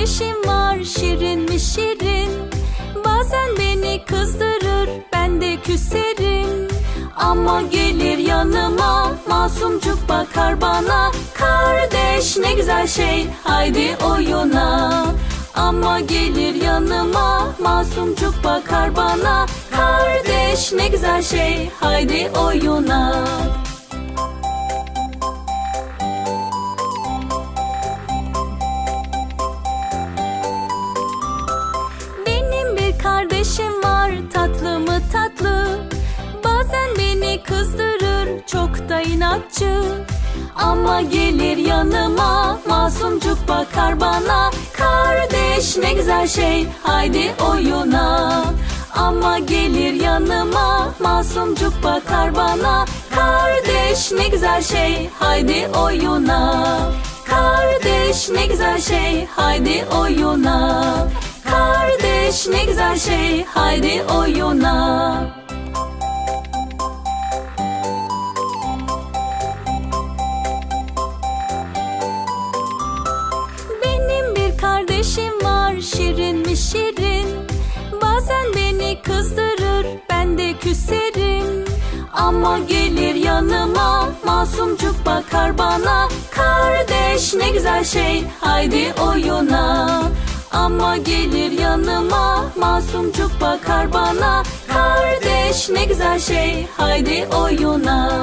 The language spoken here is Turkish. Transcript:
ateşim var şirin mi şirin? Bazen beni kızdırır ben de küserim. Ama gelir yanıma masumcuk bakar bana. Kardeş ne güzel şey haydi oyuna. Ama gelir yanıma masumcuk bakar bana. Kardeş ne güzel şey haydi oyuna. Çok da inatçı. Ama gelir yanıma masumcuk bakar bana. Kardeş ne güzel şey haydi oyuna. Ama gelir yanıma masumcuk bakar bana. Kardeş ne güzel şey haydi oyuna. Kardeş ne güzel şey haydi oyuna. Kardeş ne güzel şey haydi oyuna kardeşim var şirin mi şirin? Bazen beni kızdırır ben de küserim. Ama gelir yanıma masumcuk bakar bana. Kardeş ne güzel şey haydi oyuna. Ama gelir yanıma masumcuk bakar bana. Kardeş ne güzel şey haydi oyuna